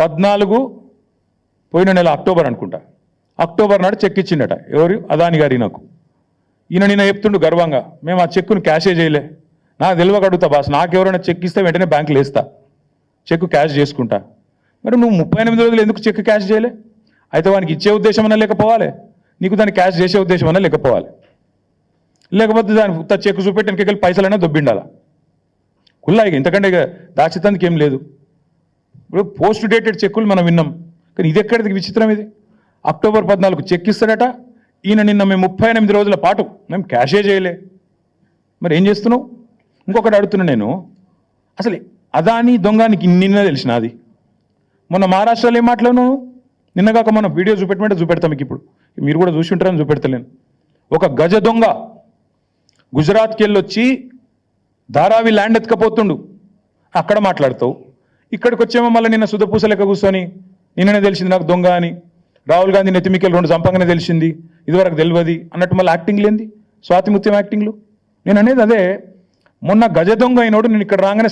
పద్నాలుగు పోయిన నెల అక్టోబర్ అనుకుంటా. అక్టోబర్ నాడు చెక్ ఇచ్చిండట. ఎవరు? అదాని గారి నాకు ఈయన నిన్న చెప్తుండు గర్వంగా మేము ఆ చెక్కును క్యాషే చేయలే. నాకు తెలియక అడుగుతా బాస్ నాకు ఎవరైనా చెక్ ఇస్తే వెంటనే బ్యాంకులో వేస్తా. చెక్ క్యాష్ చేసుకుంటా. మరి నువ్వు ముప్పై ఎనిమిది రోజులు ఎందుకు చెక్ క్యాష్ చేయలే? అయితే వానికి ఇచ్చే ఉద్దేశం అన్నా లేకపోవాలి. నీకు దాన్ని క్యాష్ చేసే ఉద్దేశం అన్నా లేకపోవాలి. లేకపోతే దాని చెక్ చూపెట్టి పైసలైనా దొబ్బిండాలా? కుల్లా ఇక ఇంతకంటే ఇక దాచితందుకు ఏం లేదు. ఇప్పుడు పోస్ట్ డేటెడ్ చెక్కులు మనం విన్నాం. కానీ ఇది ఎక్కడిది? విచిత్రం ఇది. అక్టోబర్ పద్నాలుగు చెక్ ఇస్తాడట. ఈయన నిన్న మేము ముప్పై ఎనిమిది రోజుల పాటు మేము క్యాషే చేయలే. మరి ఏం చేస్తున్నావు? ఇంకొకటి అడుగుతున్నా నేను. అసలు అదాని దొంగనికి నిన్న తెలిసిన అది. మొన్న మహారాష్ట్రలో ఏం మాట్లాడినావు నిన్నగాక మనం వీడియో చూపెట్టమంటే చూపెడతాం మీకు ఇప్పుడు. మీరు కూడా చూసి ఉంటారని చూపెడతలేను ఒక గజ దొంగ గుజరాత్కి వెళ్ళొచ్చి ధారావి ల్యాండ్ ఎత్తుకపోతుండు. అక్కడ మాట్లాడతావు. ఇక్కడికి వచ్చేమో మళ్ళీ నిన్న సుధపూస లెక్క కూర్చొని నిన్ననే తెలిసింది నాకు దొంగ అని. రాహుల్ గాంధీ నెత్తిమికెళ్ళి రెండు చంపంగానే తెలిసింది ఇదివరకు తెలియదు. అన్నట్టు మళ్ళీ యాక్టింగ్ లేనిది స్వాతిముత్యం యాక్టింగ్లు? నేను అనేది అదే మొన్న గజ దొంగ అయినోడు నేను ఇక్కడ రాగానే